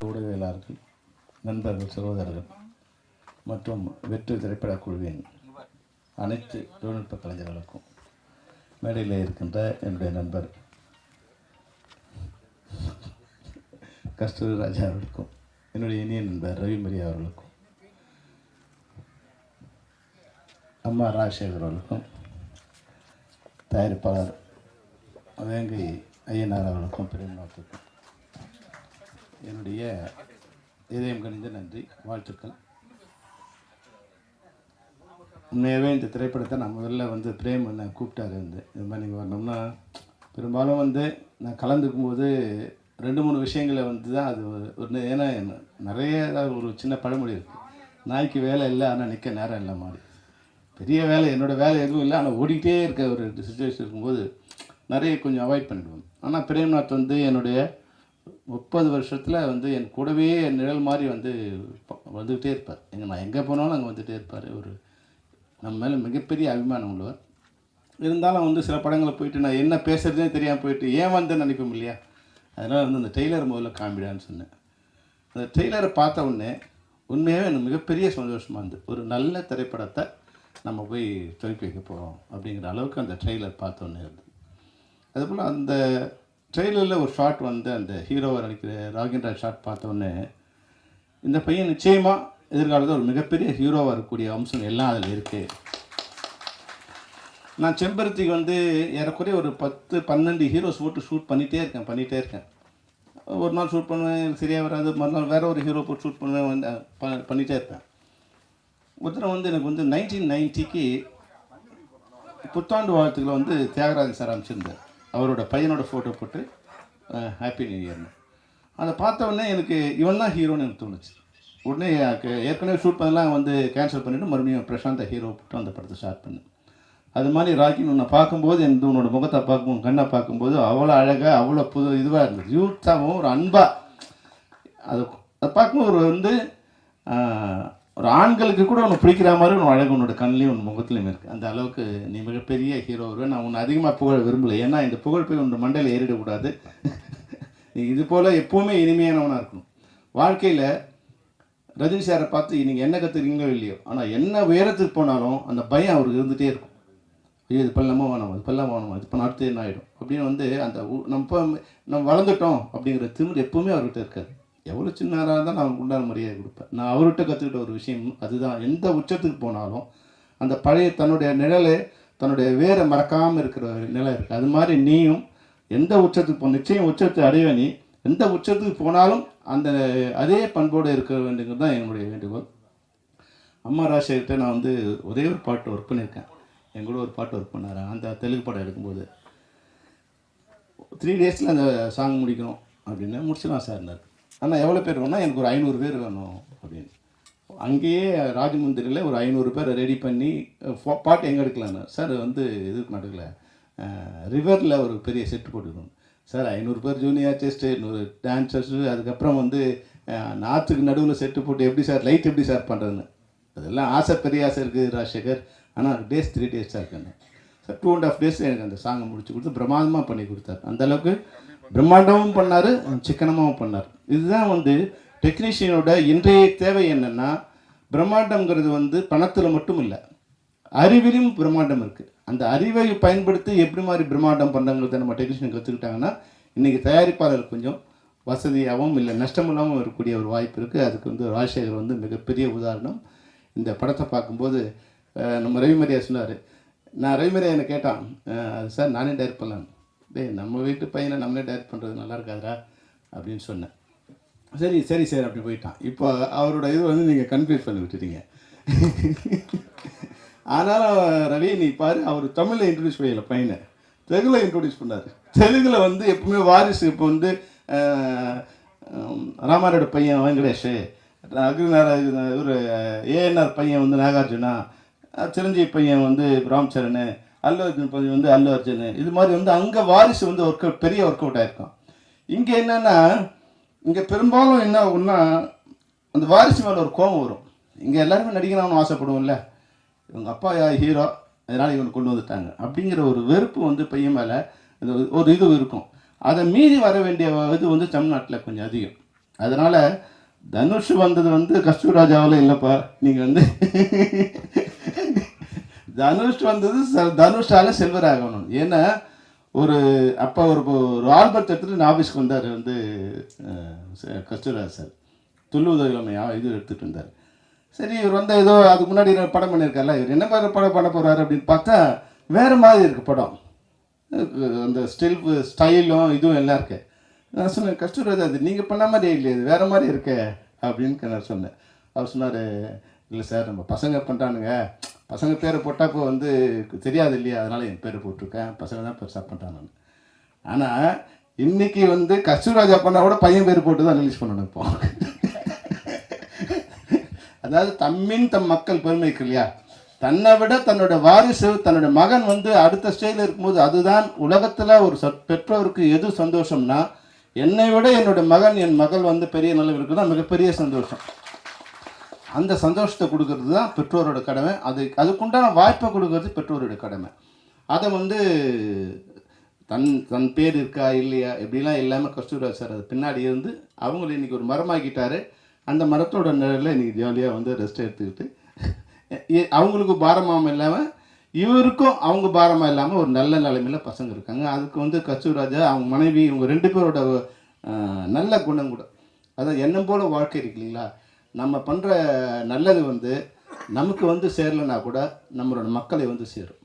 ஊடகவியலாளர்கள் நண்பர்கள் சகோதரர்கள் மற்றும் வெற்றி திரைப்பட குழுவின் அனைத்து தொழில்நுட்ப கலைஞர்களுக்கும் மேடையில் இருக்கின்ற என்னுடைய நண்பர் கஸ்தூரி ராஜா அவர்களுக்கும் என்னுடைய இனிய நண்பர் ரவிமரி அவர்களுக்கும் அம்மா ராஜசேகர் அவர்களுக்கும் தயாரிப்பாளர் வேங்கை ஐயனார் அவர்களுக்கும் பெருமாத்துக்கும் என்னுடைய இதயம் கணிந்த நன்றி வாழ்த்துக்கள். உண்மையாகவே இந்த திரைப்படத்தை நான் முதல்ல வந்து பிரேம் என்னை கூப்பிட்டாரு வந்து. இது மாதிரி நீங்கள் வரணும்னா பெரும்பாலும் வந்து நான் கலந்துக்கும் போது ரெண்டு மூணு விஷயங்களை வந்து தான் அது ஒரு- ஏன்னா நிறைய ஒரு சின்ன பழமொழி இருக்குது நாய்க்கு வேலை இல்லை ஆனால் நிற்க நேரம் இல்லை மாதிரி. பெரிய வேலை என்னோட வேலை எதுவும் இல்லை ஆனால் ஓடிக்கிட்டே இருக்க ஒரு சுச்சுவேஷன் இருக்கும்போது நிறைய கொஞ்சம் அவாய்ட் பண்ணிடுவேன் ஆனால் பிரேம்நாத் வந்து என்னுடைய முப்பது வருஷத்தில் வந்து என் கூடவே என் நிழல் மாதிரி வந்து வந்துக்கிட்டே இருப்பார். எங்கே நான் எங்கே போனாலும் அங்கே வந்துகிட்டே இருப்பார். ஒரு நம்ம மேலே மிகப்பெரிய அபிமானம் உள்ளவர். இருந்தாலும் வந்து சில படங்களை போயிட்டு நான் என்ன பேசுகிறதுனே தெரியாமல் போயிட்டு ஏன் வந்தேன்னு நினைப்போம் இல்லையா? அதனால் வந்து அந்த டெய்லர் முதல்ல காமிடான்னு சொன்னேன். அந்த டெய்லரை பார்த்த உடனே உண்மையாகவே எனக்கு மிகப்பெரிய சந்தோஷமாக இருந்து ஒரு நல்ல திரைப்படத்தை நம்ம போய் துவக்கி வைக்க போகிறோம் அப்படிங்கிற அளவுக்கு அந்த ட்ரெய்லர் பார்த்த உடனே இருந்தது. அதுபோல் அந்த ட்ரெய்லரில் ஒரு ஷாட் வந்து அந்த ஹீரோவை நடிக்கிற ராகேந்திரா ஷாட் பார்த்த உடனே இந்த பையன் நிச்சயமாக எதிர்காலத்தில் ஒரு மிகப்பெரிய ஹீரோவாக இருக்கக்கூடிய அம்சம் எல்லாம் அதில் இருக்குது நான் செம்பருத்திக்கு வந்து ஏறக்குறைய ஒரு பத்து பன்னெண்டு ஹீரோஸ் போட்டு ஷூட் பண்ணிகிட்டே இருக்கேன் பண்ணிகிட்டே இருக்கேன். ஒரு நாள் ஷூட் பண்ணுவேன் சரியாக வராது மறுநாள் வேறு ஒரு ஹீரோ போட்டு ஷூட் பண்ணுவேன் வந்து ப- பண்ணிகிட்டே இருப்பேன். ஒருத்தரம் வந்து எனக்கு வந்து நைன்டீன் நைன்ட்டிக்கு புத்தாண்டு வாழ்த்துக்களை வந்து தியாகராஜன் சார் அனுப்பிச்சிருந்தேன் அவரோட பையனோட ஃபோட்டோ போட்டு ஹாப்பி நியூ இயர்னு அதை பார்த்த உடனே எனக்கு இவன் தான் ஹீரோன்னு எனக்கு தோணுச்சு. உடனே ஏற்கனவே ஷூட் பண்ணலாம் வந்து கேன்சல் பண்ணிவிட்டு மறுபடியும் பிரசாந்த ஹீரோ போட்டு அந்த படத்தை ஸ்டார்ட் பண்ணேன். அது மாதிரி ராக்கி உன்னை பார்க்கும்போது எந்த உன்னோட முகத்தை பார்க்கும் கண்ணை பார்க்கும்போது அவ்வளோ அழகாக அவ்வளோ புது இதுவாக இருந்தது. யூத்தாகவும் ஒரு அன்பாக அது அதை பார்க்கும்போது ஒரு வந்து ஒரு ஆண்களுக்கு கூட உன்னை பிடிக்கிற மாதிரி உன் அழகு உன்னோட கண்ணிலையும் உன் முகத்துலையும் இருக்குது அந்த அளவுக்கு நீ மிகப்பெரிய ஹீரோ வருவேன் நான் உன்னை அதிகமாக புகழ விரும்பலை. ஏன்னா இந்த புகழ் போய் உன்னோட மண்டையில் ஏறிடக்கூடாது. நீ இது போல் எப்போவுமே இனிமையானவனாக இருக்கணும். வாழ்க்கையில் ரஜினி சாரை பார்த்து நீங்கள் என்ன கற்றுக்கிறீங்களோ இல்லையோ? ஆனால் என்ன உயரத்துக்கு போனாலும் அந்த பயம் அவருக்கு இருந்துகிட்டே இருக்கும். ஐயோ இது பண்ணலாமா? வேணாமா? இது பண்ணலாமா? வேணாமா? இது பண்ண அடுத்து என்ன ஆகிடும் அப்படின்னு வந்து அந்த உ- நம்ம இப்போ நம்ம வளர்ந்துட்டோம் அப்படிங்கிற திமிர் எப்பவுமே அவர்கிட்ட இருக்காது. எவ்வளோ சின்னதாக இருந்தால் நான் உண்டான மரியாதை கொடுப்பேன். நான் அவர்கிட்ட கற்றுக்கிட்ட ஒரு விஷயம் அதுதான். எந்த உச்சத்துக்கு போனாலும் அந்த பழைய தன்னுடைய நிழலை தன்னுடைய வேரை மறக்காமல் இருக்கிற ஒரு நிலை இருக்குது அது மாதிரி நீயும் எந்த உச்சத்துக்கு போ நிச்சயம் உச்சத்தை அடைவ நீ. எந்த உச்சத்துக்கு போனாலும் அந்த அதே பண்போடு இருக்க வேண்டியது தான் என்னுடைய வேண்டுகோள். அம்மா ராஜசேகர்கிட்ட நான் வந்து ஒரே ஒரு பாட்டு ஒர்க் பண்ணியிருக்கேன். என் கூட ஒரு பாட்டு ஒர்க் பண்ணார். அந்த தெலுங்கு படம் எடுக்கும்போது த்ரீ டேஸில் அந்த சாங் முடிக்கணும் அப்படின்னு முடிச்சிடலாம் சார்னார் ஆனால் எவ்வளோ பேர் வேணும்னா எனக்கு ஒரு ஐநூறு பேர் வேணும் அப்படின்னு. அங்கேயே ராஜமந்திரியில் ஒரு ஐநூறு பேரை ரெடி பண்ணி ஃபோ- பாட்டு எங்கே எடுக்கலான்னு. சார் வந்து இதுக்கு நடக்கல ரிவரில் ஒரு பெரிய செட்டு போட்டுக்கணும். சார் ஐநூறு பேர் ஜூனியர் ஆர்டிஸ்ட்டு நூறு டான்சர்ஸு அதுக்கப்புறம் வந்து நாற்றுக்கு நடுவில் செட்டு போட்டு எப்படி சார் லைட் எப்படி சார் பண்ணுறதுன்னு அதெல்லாம் ஆசை பெரிய ஆசை இருக்குது ராஜசேகர். ஆனால் டேஸ் த்ரீ டேஸ் தான் இருக்குன்னு. Sir two and half days எனக்கு அந்த சாங்கை முடிச்சு கொடுத்து பிரமாதமாக பண்ணி கொடுத்தாரு. அந்தளவுக்கு பிரம்மாண்டமும் பண்ணார் சிக்கனமாகவும் பண்ணார். இதுதான் வந்து டெக்னீஷியனோட இன்றைய தேவை என்னென்னா பிரம்மாண்டம்ங்கிறது வந்து பணத்தில் மட்டும் இல்லை அறிவிலும் பிரம்மாண்டம் இருக்குது அந்த அறிவை பயன்படுத்தி எப்படி மாதிரி பிரம்மாண்டம் பண்ணுறங்கிறத நம்ம டெக்னீஷியன் கற்றுக்கிட்டாங்கன்னா இன்றைக்கி தயாரிப்பாளர் கொஞ்சம் வசதியாகவும் இல்லை நஷ்டமில்லாமல் இருக்கக்கூடிய ஒரு வாய்ப்பு இருக்குது அதுக்கு வந்து ராஜசேகர் வந்து மிகப்பெரிய உதாரணம். இந்த படத்தை பார்க்கும்போது நம்ம ரவிமரியா சொன்னார். நான் ரவிமரியா என்னை கேட்டான் அது சார் நானே டைரக்ட் பண்ணலாம் டேய் நம்ம வீட்டு பையனை நம்மளே டைரக்ட் பண்ணுறது நல்லா இருக்காதுடா அப்படின்னு சொன்னேன். சரி சரி சார் அப்படி போயிட்டான். இப்போ அவரோட இது வந்து நீங்கள் கன்ஃபியூஸ் பண்ணி விட்டுட்டீங்க. ஆனாலும் ரவி நீ பாரு அவர் தமிழில் இன்ட்ரடியூஸ் பண்ணல பையனை. தெலுங்கில் இன்ட்ரடியூஸ் பண்ணார். தெலுங்கில் வந்து எப்பவுமே வாரிசு இப்போ வந்து ராமாரோட பையன் வெங்கடேஷ். அக்னிநாராயண இவர் ஏஎன்ஆர் பையன் வந்து நாகார்ஜுனா சிரஞ்சீவி பையன் வந்து ராம் சரண் அல்லு அர்ஜுன் பையன் வந்து அல்லு அர்ஜுன் இது மாதிரி வந்து அங்கே வாரிசு வந்து ஒர்க் அவுட் பெரிய ஒர்க் அவுட் ஆயிருக்கும் இங்கே என்னென்னா இங்கே பெரும்பாலும் என்ன ஆகும்னா அந்த வாரிசு மேலே ஒரு கோபம் வரும். இங்கே எல்லாருமே நடிக்கணும்னு ஆசைப்படுவோம்ல. இவங்க அப்பா ஹீரோ அதனால் இவனை கொண்டு வந்துட்டாங்க. அப்படிங்கிற ஒரு வெறுப்பு வந்து பையன் மேலே அந்த ஒரு இது இருக்கும். அதை மீறி வர வேண்டிய இது வந்து தமிழ்நாட்டில் கொஞ்சம் அதிகம். அதனால் தனுஷ் வந்தது வந்து கஸ்தூராஜாவில் இல்லைப்பா. நீங்கள் வந்து தனுஷ் வந்தது ச- தனுஷால செல்வராகணும். ஏன்னா ஒரு அப்போ ஒரு ஒரு ஆல்பர்ட் எடுத்துகிட்டு நான் ஆஃபீஸ்க்கு வந்தார் வந்து கஸ்தூராஜ் சார். துள்ளுவதோ இது எடுத்துகிட்டு இருந்தார். சரி இவர் வந்து ஏதோ அதுக்கு முன்னாடி படம் பண்ணியிருக்கார்ல இவர் என்ன மாதிரி படம் பண்ண போகிறாரு அப்படின்னு பார்த்தா வேறு மாதிரி இருக்குது படம். அந்த ஸ்டில் ஸ்டைலும் இதுவும் எல்லாம் இருக்கு. நான் சொன்னேன் கஸ்தூராஜ் அது நீங்கள் பண்ண மாதிரி இல்லையே இது வேறு மாதிரி இருக்கே அப்படின்னு நான் சொன்னேன். அவர் சொன்னார் இல்லை சார் நம்ம பசங்க பண்ணுறானுங்க பசங்க பேரை போட்டால் இப்போ வந்து தெரியாது இல்லையா அதனால் என் பேரை போட்டிருக்கேன். பசங்க தான் பெருசாக பண்ணுறான் நான் ஆனால் இன்றைக்கி வந்து கஸ்தூராஜா பண்ணால் கூட பையன் பேர் போட்டு தான் ரிலீஸ் பண்ணணும் இப்போ. அதாவது தம்மின் தம் மக்கள் பெருமைக்கு இல்லையா? தன்னை விட தன்னோட வாரிசு தன்னோட மகன் வந்து அடுத்த ஸ்டேஜில் இருக்கும்போது அதுதான் உலகத்தில் ஒரு சத் பெற்றோருக்கு எது சந்தோஷம்னா என்னை விட என்னோட மகன் என் மகள் வந்து பெரிய நிலையில் இருக்குன்னா மிகப்பெரிய சந்தோஷம். அந்த சந்தோஷத்தை கொடுக்கறது தான் பெற்றோரோட கடமை. அது அதுக்குண்டான வாய்ப்பை கொடுக்கறது பெற்றோரோட கடமை. அதை வந்து தன் தன் பேர் இருக்கா இல்லையா இப்படிலாம் இல்லாமல் கஸ்தூரா சார் அது பின்னாடி இருந்து அவங்கள இன்னைக்கு ஒரு மரமாக்கிட்டாரு. அந்த மரத்தோட நிழலில் இன்றைக்கி ஜாலியாக வந்து ரெஸ்ட் எடுத்துக்கிட்டு அவங்களுக்கு பாரமாகவும் இல்லாமல் இவருக்கும் அவங்க பாரமாக இல்லாமல் ஒரு நல்ல நிலைமையில் பசங்க இருக்காங்க. அதுக்கு வந்து கஸ்தூராஜா அவங்க மனைவி இவங்க ரெண்டு பேரோட நல்ல குணம் கூட. அதான் எண்ணம் போல வாழ்க்கை இருக்கு இல்லைங்களா? நம்ம பண்ணுற நல்லது வந்து நமக்கு வந்து சேரலைன்னா கூட நம்மளோட மக்களை வந்து சேரும்.